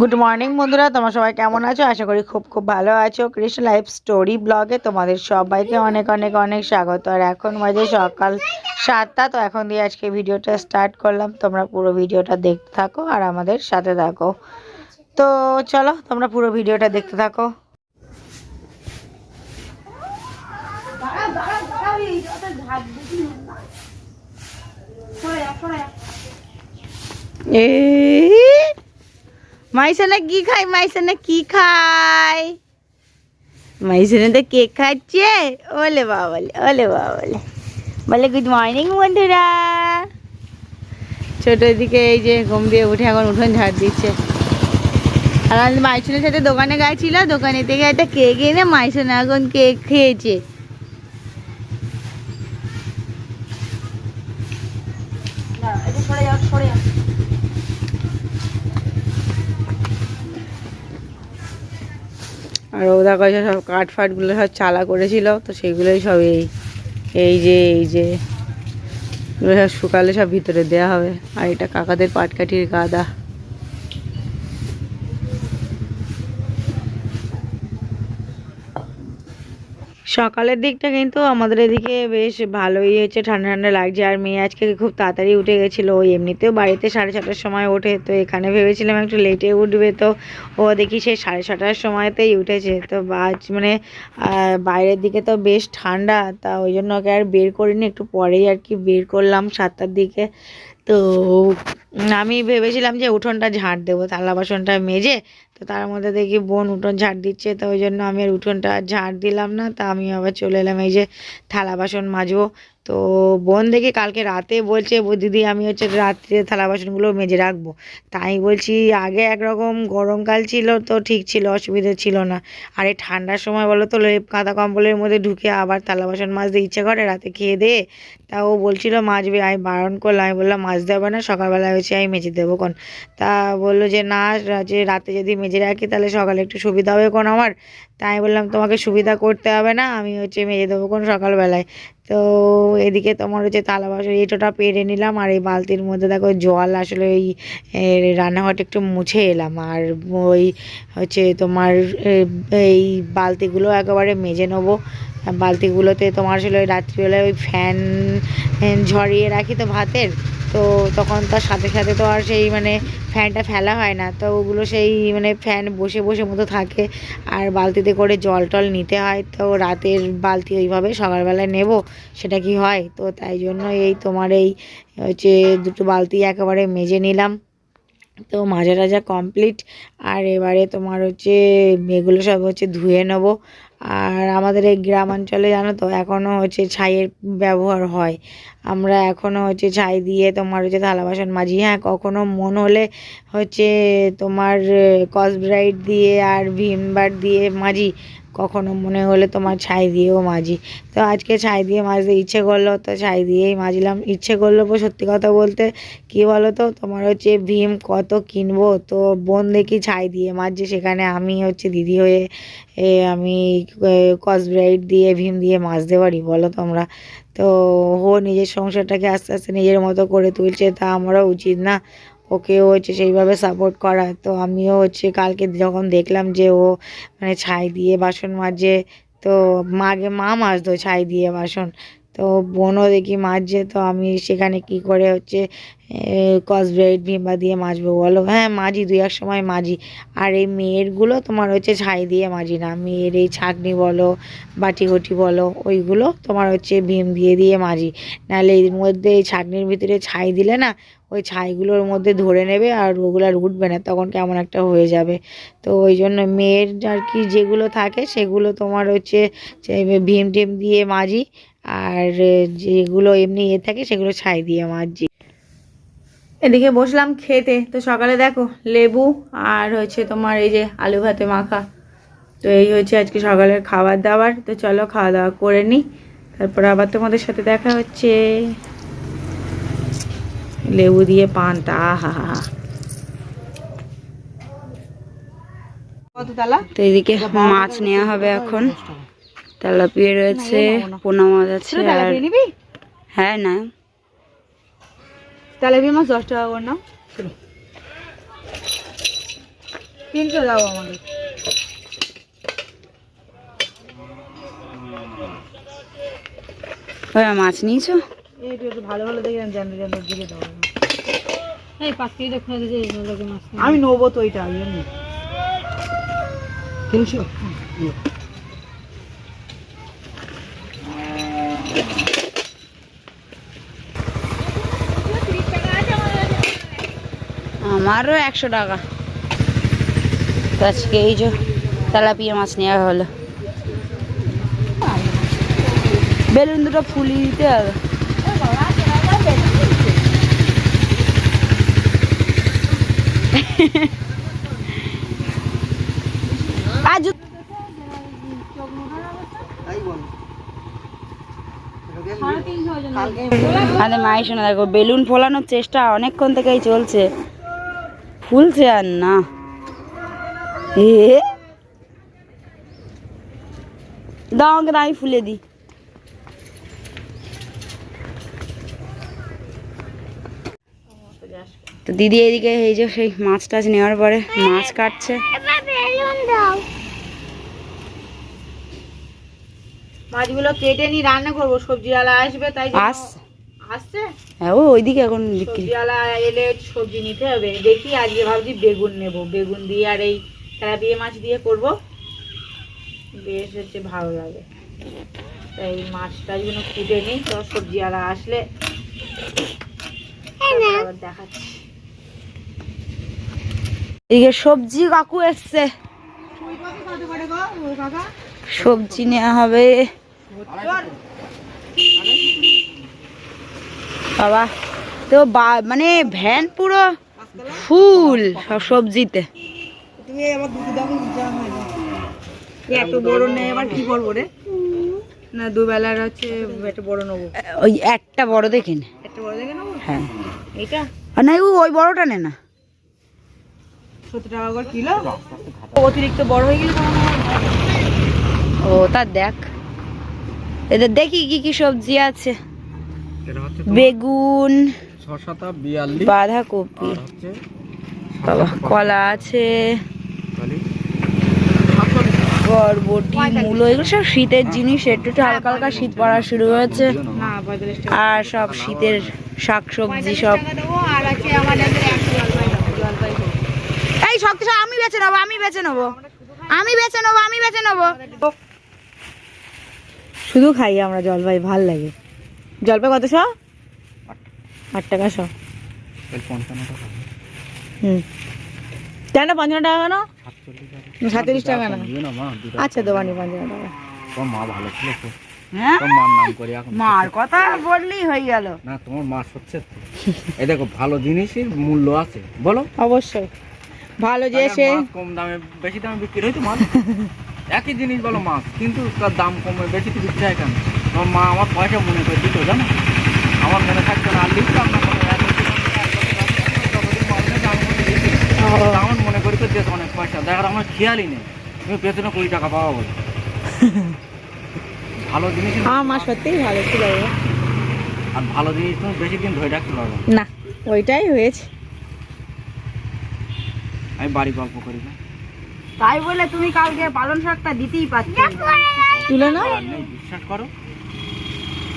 Good morning বন্ধুরা। তোমরা সবাই কেমন আছো? আশা করি খুব খুব ভালো আছো। কৃষ্ণ লাইফ স্টোরি ব্লগে তোমাদের সবাইকে অনেক অনেক অনেক স্বাগত। আর এখন বাজে সকাল সাতটা, তো এখন দিয়ে আজকে ভিডিওটা স্টার্ট করলাম। তোমরা পুরো ভিডিওটা দেখতে থাকো আর আমাদের সাথে থাকো। তো চলো, তোমরা পুরো ভিডিওটা দেখতে থাকো। এ মাইসানা কি খায় মাইসানা কি খায় মাইসানা তো কেক খাচ্ছে? ওলে বাবলে ওলে বাবলে। বলে বলে গুড মর্নিং বন্ধুরা। ছোট দিকে এই যে ঘুম দিয়ে উঠে এখন উঠোন ঝাড় দিচ্ছে। আর মাইসোনার সাথে দোকানে গেছিল, দোকানে থেকে একটা কেক এনে মাইসোনা এখন কেক খেয়েছে। আর ও যে সব কাঠ ফাটগুলো সব চালা করেছিল, তো সেগুলোই সব এই এই যে এই যে, এগুলো সব শুকালে সব ভিতরে দেওয়া হবে। আর এটা কাকাদের পাটকাঠির গাদা। সকালের দিকটা কিন্তু আমাদের এদিকে বেশ ভালোই হয়েছে। ঠান্ডা ঠান্ডা লাগছে আর মেয়ে আজকে খুব তাড়াতাড়ি উঠে গেছিল। ও এমনিতেও বাড়িতে সাড়ে ছটার সময় ওঠে, তো এখানে ভেবেছিলাম একটু লেটে উঠবে। তো ও দেখি সে সাড়ে ছটার সময়তেই উঠেছে। তো আজ মানে বাইরের দিকে তো বেশ ঠান্ডা, তা ওই জন্য ওকে আর বের করিনি। একটু পরেই আর কি বের করলাম সাতটার দিকে। তো আমি ভেবেছিলাম যে উঠোনটা ঝাঁট দেবো, থালা বাসনটা মেজে তো তার মধ্যে দেখি বোন উঠোন ঝাড় দিচ্ছে, তো ওই জন্য আমি আর উঠোনটা ঝাড় দিলাম না, তা আমি আবার চলে এলাম, এই যে থালা বাসন মাজবো। তো বোন দেখি কালকে রাতে বলছে "ও দিদি, আমি হচ্ছে রাত্রে থালা বাসনগুলো মেজে রাখব। তাই বলছি, আগে একরকম গরমকাল ছিল, তো ঠিক ছিল, অসুবিধা ছিল না। আর এই ঠান্ডার সময় বলো তো, লেপ কাঁথা কম্বলের মধ্যে ঢুকে আবার থালা বাসন মাজতে ইচ্ছে করে, রাতে খেয়ে দিয়ে তা ও বলছিল, মাজবে। আমি বারণ করলাম, আমি বললাম, মাজতে হবে না সকালবেলা হচ্ছে আমি মেজে দেবো কোন। তা বলল যে, না, যে রাতে যদি মেজে রাখি, তাহলে সকালে একটু সুবিধা হবে কোন আমার? তাই বললাম, তোমাকে সুবিধা করতে হবে না, আমি হচ্ছে মেজে দেবো কোন সকালবেলায়। তো এদিকে তোমার হচ্ছে থালা বাসন এটোটা পেরে নিলাম, আর এই বালতির মধ্যে দেখো জল আসলে ওই রান্নাঘরটা একটু মুছে এলাম। আর ওই হচ্ছে তোমার এই বালতিগুলো একেবারে মেজে নেব। বালতিগুলোতে তোমার ছিল ওই রাত্রিবেলায় ওই ফ্যান ঝরিয়ে রাখি তো ভাতের। তো তখন তার সাথে সাথে তো আর সেই মানে ফ্যানটা ফেলা হয় না। তো ওগুলো সেই মানে ফ্যান বসে বসে মতো থাকে। আর বালতিতে করে জল টল নিতে হয়। তো রাতের বালতি ওইভাবে সকালবেলায় নেব, সেটা কি হয়? তো তাই জন্য এই তোমার এই হচ্ছে দুটো বালতি একেবারে মেজে নিলাম। তো মাজা টাজা কমপ্লিট আর এবারে তোমার হচ্ছে এগুলো সব হচ্ছে ধুয়ে নেব। আর আমাদের এই গ্রামাঞ্চলে জানো তো এখনও হচ্ছে ছাইয়ের ব্যবহার হয়। আমরা এখনও হচ্ছে ছাই দিয়ে তোমার হচ্ছে থালা বাসন মাজি। হ্যাঁ কখনো মন হলে হচ্ছে তোমার কসব্রাইট দিয়ে আর ভিম বার দিয়ে মাজি। কখনো মনে হলে তোমার ছাই দিয়েও মাজি। তো আজকে ছাই দিয়ে মাজতে ইচ্ছে করল, তো ছাই দিয়েই মাজলাম। ইচ্ছে করল সত্যি কথা বলতে, কি বলো তো তোমার হচ্ছে ভীম কত কিনবো? তো বোন দেখি ছাই দিয়ে মাজছে, সেখানে আমি হচ্ছে দিদি হয়ে, এ, আমি কসব্রাইট দিয়ে ভীম দিয়ে মাজতে পারি, বলো তোমরা। তো ও নিজের সংসারটাকে আস্তে আস্তে নিজের মতো করে তুলছে, তা আমারও উচিত না। ওকেও হচ্ছে সেইভাবে সাপোর্ট করা। তো আমিও হচ্ছে কালকে যখন দেখলাম যে ও মানে ছাই দিয়ে বাসন মাজে, তো মাগে মা মাজতো ছাই দিয়ে বাসন। তো বোনও দেখি মাজছে তো আমি সেখানে কি করে হচ্ছে কসব্রাইট ভিমবা দিয়ে মাজবো বলো? হ্যাঁ মাজি, দুই এক সময় মাজি। আর এই মেয়েরগুলো তোমার হচ্ছে ছাই দিয়ে মাজি না। মেয়ের এই ছাঁকনি বলো বাটি ঘটি বলো, ওইগুলো তোমার হচ্ছে ভীম দিয়ে দিয়ে মাজি। নাহলে এর মধ্যে এই ছাঁকনির ভিতরে ছাই দিলে না, ওই ছাইগুলোর মধ্যে ধরে নেবে আর ওগুলো আর উঠবে না, তখন কেমন একটা হয়ে যাবে। তো ওই জন্য মেয়ের আর কি যেগুলো থাকে, সেগুলো তোমার হচ্ছে ভীম টিম দিয়ে মাজি। আর যেগুলো এমনি ইয়ে থাকে সেগুলো ছাই দিয়ে মাজি। এদিকে বসলাম খেতে। তো সকালে দেখো লেবু আর হচ্ছে তোমার এই যে আলু ভাতে মাখা। তো এই হচ্ছে আজকে সকালের খাবার দাবার। তো চলো খাওয়া দাওয়া করে নিই তারপরে আবার তোমাদের সাথে দেখা হচ্ছে। লেবু দিয়ে পান্তা আহা হা হা। তো এদিকে মাছ নেওয়া হবে এখন। তেলাপিয়া রয়েছে পোনা মাছ আছে আর হ্যাঁ না। তেলাপিয়া মাছ দশ টাকা করে নাও। তিনশো দাও আমাদের। ওই মাছ নিয়েছো? একটু একটু ভালো ভালো দেখে জানতে জানতে দিকে মাছ আমি নেব তো ওইটা ওই তিনশো? আমারও একশো টাকা। আজকে এই যে তেলাপিয়া মাছ নেওয়া হলো। বেলুন দুটো ফুলি দিতে হবে। আমাদের মায়ের শোনা, দেখো, বেলুন ফোলানোর চেষ্টা অনেকক্ষণ থেকেই চলছে। ফুলছে আর না। দাও আমাকে আমি ফুলে দিই। তো দিদি এদিকে, এই যে সেই মাছ টাছ নেওয়ার পরে মাছ কাটছে। মাছগুলো কেটে নি রান্না করব। সবজিওয়ালা আসবে তাই আস। আসছে? হ্যাঁ ও ওইদিকে এখন বিক্রি। সবজিওয়ালা এলে সবজি নিতে হবে। দেখি আজকে ভাবছি বেগুন নেব। বেগুন দিয়ে আর এই তেলাপিয়া মাছ দিয়ে করব। বেশ হচ্ছে ভালো লাগে। তাই মাছ টাছগুলো কুটে নিই। তো সবজিওয়ালা আসলে আবার দেখাচ্ছি। এদিকে সবজি কাকু এসছে। সবজি নেওয়া হবে। বাবা তো মানে ভ্যান পুরো ফুল সব সবজিতে। তুমি আমার এত বড় নেই আবার কি করব রে? না দুবেলার হচ্ছে একটা বড় নেব। ওই একটা বড় দেখে নে। একটা বড় দেখে নেব? হ্যাঁ। আর না ওই বড়টা নে না। সত্তর টাকা করে কিলো? অতিরিক্ত বড় হয়ে গেলে ও তা দেখ। এদের দেখি কি কি সবজি আছে। বেগুন বাঁধাকপি। বাবা কলা আছে বরবটি মূলো এগুলো সব শীতের জিনিস একটু একটু হালকা হালকা শীত পড়া শুরু হয়েছে। আর সব শীতের শাক সবজি সব। এই সব কিছু আমি বেছে নেব আমি বেছে নেব আমি বেছে নেব আমি বেছে নেব। শুধু খাই আমরা জলপাই ভালো লাগে। জলপাই কত শ? আট টাকা শ। হুম। কেন পঞ্চান্ন টাকা কেন? সাতচল্লিশ টাকা। না। আচ্ছা দেবানি পঞ্চান্ন টাকা। মা ভালো ছিল তো। হ্যাঁ? মার কথা বললেই হয়ে গেল। না তোমার মা সচ্ছে তো এই দেখো ভালো জিনিসের মূল্য আছে। বলো। অবশ্যই। ভালো যে সে কম দামে বেশি দামে বিক্রি হয়তো মাছ একই জিনিস বলো মাছ কিন্তু তার দাম কমে বেশি তো বিক্রি হয় কেন? তোমার মা আমার পয়সা মনে করে দিত জানো? আমার মনে থাকতো না আর লিখতাম না কিছু মনে। আমার মনে করি তো দেশ অনেক পয়সা দেখার আমার খেয়ালই নেই। তুমি পেছনে কুড়ি টাকা পাওয়া বলে। ভালো জিনিস আমার সত্যিই ভালো ছিল আর ভালো জিনিস তুমি বেশি দিন ধরে রাখতে পারবে। না ওইটাই হয়েছে। আমি বাড়ি গল্প করি না। তাই বলে তুমি কালকে পালন শাকটা দিতেই পারছ তুলে নেই বিশ্বাস করো।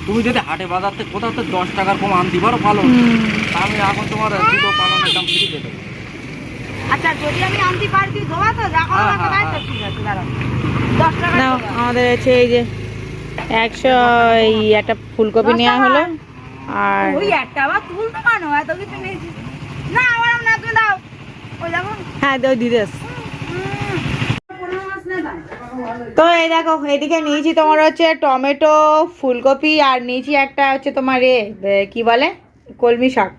তুমি যদি হাটে বাজারতে কোথাও তো দশ টাকার কম আনতে পারো ভালো। তা আমি এখন তোমার দুটো পালনের দাম ফ্রি দিয়ে দেবো। আচ্ছা যদি আমি আনতে পারছি দেবা তো দেখো হ্যাঁ, হ্যাঁ, তাই তো ঠিক আছে দাঁড়াও। দশ টাকা নাও আমাদের হচ্ছে এই যে একশো এই একটা ফুলকপি নেওয়া? হলো। আর ওই একটা আবার তুলতে পারো এত কিছু নিয়েছি না আমার না তুমি দাও। ওই দেখো। হ্যাঁ তো দিদেস তো এই দেখো, এদিকে নিয়েছি তোমার হচ্ছে টমেটো, ফুলকপি, আর নিয়েছি একটা হচ্ছে তোমার এ কি বলে? কলমি শাক।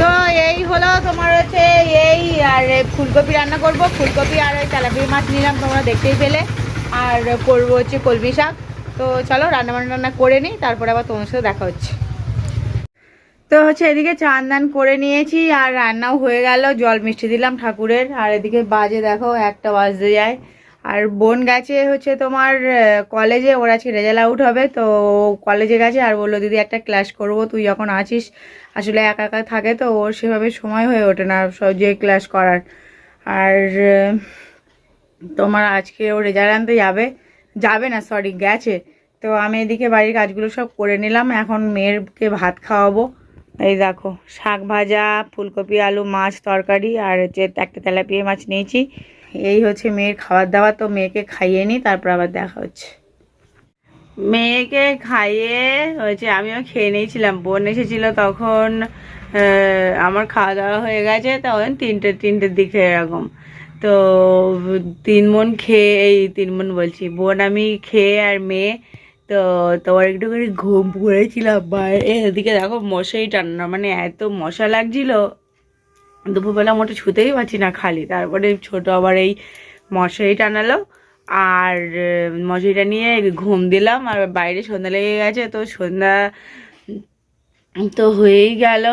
তো এই হলো তোমার হচ্ছে এই, আর ফুলকপি রান্না করব। ফুলকপি আর ওই তেলাপিয়া মাছ নিলাম তোমরা দেখতেই পেলে। আর করব হচ্ছে কলমি শাক। তো চলো রান্না বান্না করে নিই, তারপরে আবার তোমার সাথে দেখা হচ্ছে। তো হচ্ছে এদিকে চান দান করে নিয়েছি আর রান্নাও হয়ে গেল। জল মিষ্টি দিলাম ঠাকুরের। আর এদিকে বাজে দেখো, একটা বাজতে যায়। আর বোন গেছে হচ্ছে তোমার কলেজে। ওর আজকে রেজাল্ট আউট হবে। তো কলেজে গেছে আর বলল, দিদি, একটা ক্লাস করব। তুই যখন আছিস, আসলে একা একা থাকে তো, ওর সেভাবে সময় হয়ে ওঠে না সব যে ক্লাস করার। আর তোমার আজকে ও রেজাল্ট আনতে যাবে। যাবে না সরি গেছে। তো আমি এদিকে বাড়ির কাজগুলো সব করে নিলাম। এখন মেয়েরকে ভাত খাওয়াবো। এই দেখো, শাক ভাজা, ফুলকপি, আলু, মাছ, তরকারি, আর হচ্ছে একটা তেলাপিয়া মাছ নিয়েছি। এই হচ্ছে মেয়ের খাবার দাবার, তো মেয়েকে খাইয়ে নিই তারপর আবার দেখা হচ্ছে। মেয়েকে খাইয়ে হচ্ছে আমিও খেয়ে নিয়েছিলাম। বোন এসেছিল তখন আমার খাওয়া দাওয়া হয়ে গেছে, তখন তিনটে, তিনটের দিকে এরকম। তো তিন মন খেয়ে, এই তিন মন বলছি, বোন, আমি খেয়ে আর মেয়ে তো তোমার একটু করে ঘুম পড়েছিলাম বাইরে এদিকে দেখো মশাই টান্না মানে এত মশা লাগছিল। দুপুরবেলা মোটে ছুতেই পারছি না খালি। তারপরে ছোট আবার এই মশারি টানালো আর আহ, মশারিটা নিয়ে ঘুম দিলাম আর বাইরে সন্ধ্যা লেগে গেছে তো সন্ধ্যা তো হয়েই গেল।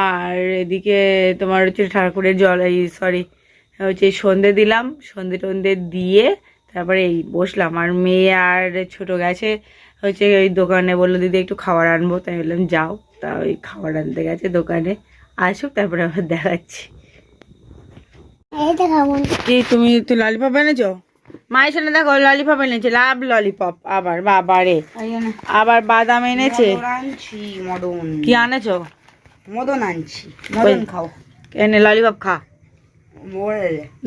আর এদিকে তোমার হচ্ছে ঠাকুরের জল এই সরি হচ্ছে সন্ধে দিলাম সন্ধে টন্ধে দিয়ে তারপরে এই বসলাম। আর মেয়ে আর ছোট গেছে হচ্ছে ওই দোকানে বলল দিদি একটু খাবার আনব। তাই বললাম যাও। তা ওই খাবার আনতে গেছে দোকানে। আসুক তারপরে আবার দেখাচ্ছি। কি তুমি তো ললিপপ এনেছো? মায়ের সামনে দেখো ললিপপ এনেছে। লাভ ললিপপ আবার বাবারে আবার বাদাম এনেছে। আনছি মদন। কি আনেছো? মদন আনছি। মদন খাও। এনে ললিপপ খা।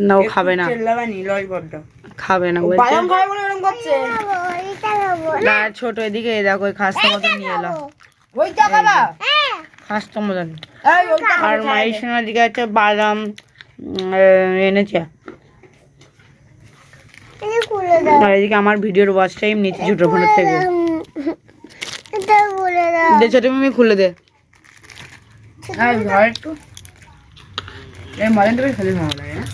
না। ও খাবে না খাবে না ছোট এদিকে দেখো ওই খাস্তা মতন নিয়ে এলো। খাস্তা মতন আর মায়ের দিকে হচ্ছে বাদাম এনেছে। আর এদিকে আমার ভিডিওর ওয়াচ টাইম নিচ্ছে ছোট ফোনের থেকে। দে ছোট মিমি খুলে দে। ধর একটু এই মদনটা বেশ খেতে ভালো লাগে না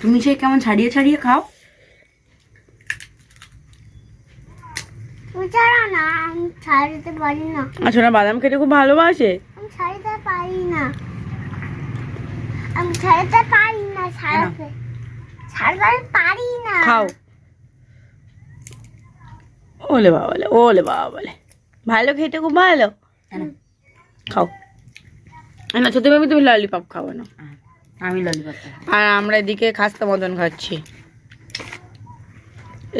তুমি সে কেমন ছাড়িয়ে ছাড়িয়ে খাও? না ছোট বাদাম খেতে খুব ভালোবাসে? আমি ছাড়তে পারি না আমি ছাড়তে পারি না ছাড়তে ছাড়তে পারি না। খাও। ওলে বাবা বলে ওলে বাবা বলে ভালো খেতে খুব ভালো? খাও। না ছোট বেবি তুমি ললিপপ খাব না। আমি ললিপপ আর আমরা এদিকে খাস্তা মদন খাচ্ছি।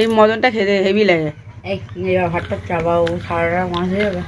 এই মদনটা খেতে হেভি লাগে। হঠাৎ চাবাও সারা মাছ হয়ে যাবে